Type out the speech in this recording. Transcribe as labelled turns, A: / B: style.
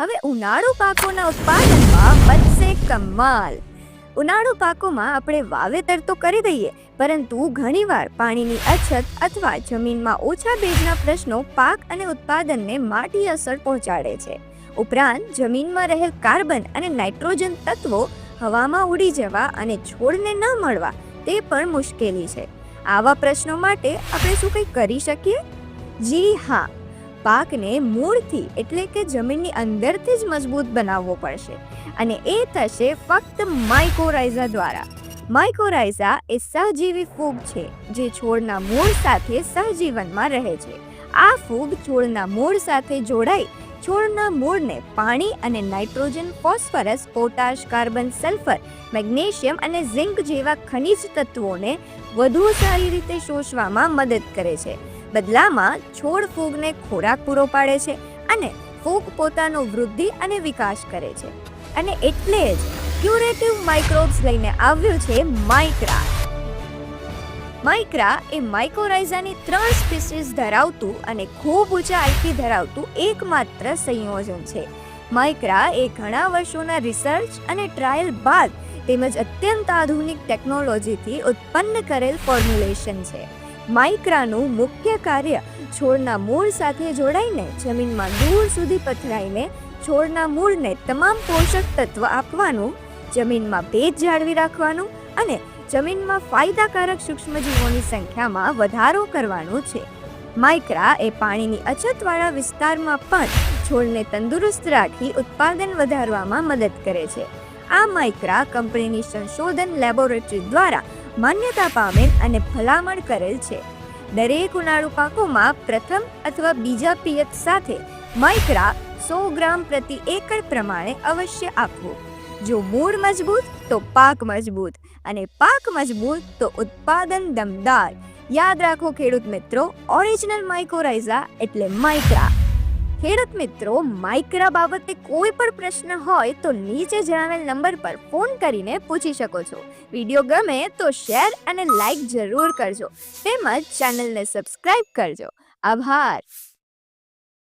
A: હવે ઉનાળુ પાકોના ઉત્પાદનમાં વધશે કમાલ. ઉનાળુ પાકોમાં આપણે વાવેતર તો કરી દઈએ, પરંતુ ઘણીવાર પાણીની અછત અથવા જમીનમાં ઓછા ભેજના પ્રશ્નો પાક અને ઉત્પાદનને માટી અસર પહોંચાડે છે. ઉપરાંત, જમીનમાં રહેલ કાર્બન અને નાઇટ્રોજન તત્વો હવામાં ઉડી જવા અને છોડને ન મળવા તે પણ મુશ્કેલી છે. આવા પ્રશ્નો માટે આપણે શું કંઈ કરી શકીએ? જી હા પાકને મૂળથી એટલે કે જમીનની અંદરથી જ મજબૂત બનાવવો પડશે. અને એ થશે ફક્ત માઇકોરાઇઝા દ્વારા. માઇકોરાઇઝા એ સહજીવી ફૂગ છે, જે છોડના મૂળ સાથે સહજીવનમાં રહે છે. આ ફૂગ છોડના મૂળ સાથે જોડાઈ, છોડના મૂળને પાણી અને nitrogen, phosphorus, potash, carbon, sulphur, magnesium અને ઝિંક જેવા ખનિજ તત્વોને વધુ સારી રીતે શોષવામાં મદદ કરે છે. બદલામાં છોડ ફૂગને ખોરાક પૂરો પાડે છે અને ફૂગ પોતાનો વૃદ્ધિ અને વિકાસ કરે છે. અને એટલે જ ક્યુરેટિવ માઇક્રોબ્સ લઈને આવ્યું છે માઇક્રા. માઇક્રા એ માઇકોરાઇઝાની ત્રણ સ્પીસીસ ધરાવતું અને ખૂબ ઊંચા આઈપી ધરાવતું એકમાત્ર સંયોજન છે. માઇક્રા એ ઘણા વર્ષોના રિસર્ચ અને ટ્રાયલ બાદ તેમજ અત્યંત આધુનિક ટેકનોલોજીથી ઉત્પન્ન કરેલ ફોર્મ્યુલેશન છે. માઇક્રાનું મુખ્ય કાર્ય છોડના મૂળ સાથે જોડાઈને જમીનમાં દૂર સુધી પથરાઈને છોડના મૂળને તમામ પોષક તત્વ આપવાનું, જમીનમાં ભેજ જાળવી રાખવાનું અને જમીનમાં ફાયદાકારક સૂક્ષ્મજીવોની સંખ્યામાં વધારો કરવાનું છે. માઇક્રા એ પાણીની અછતવાળા વિસ્તારમાં પણ છોડને તંદુરસ્ત રાખી ઉત્પાદન વધારવામાં મદદ કરે છે. આ માઇક્રા કંપનીની સંશોધન લેબોરેટરી દ્વારા માન્યતા પામેલ અને ભલામણ કરેલ છે. દરેક ઉનાળુ પાકોમાં પ્રથમ અથવા બીજા પિયત સાથે માઇક્રા સો ગ્રામ પ્રતિ એકર પ્રમાણે અવશ્ય આપવું. જો મૂળ મજબૂત, તો પાક મજબૂત અને પાક મજબૂત, તો ઉત્પાદન દમદાર. યાદ રાખો ખેડૂત મિત્રો, ઓરિજિનલ માઇકોરાઇઝા એટલે માઇક્રા. ખેડૂત મિત્રો, માઇક્રા બાબતે કોઈ પણ પ્રશ્ન હોય તો નીચે જણાવેલ નંબર પર ફોન કરીને પૂછી શકો છો. વીડિયો ગમે તો શેર અને લાઈક જરૂર કરજો. તેમજ ચેનલને સબસ્ક્રાઇબ કરજો. આભાર.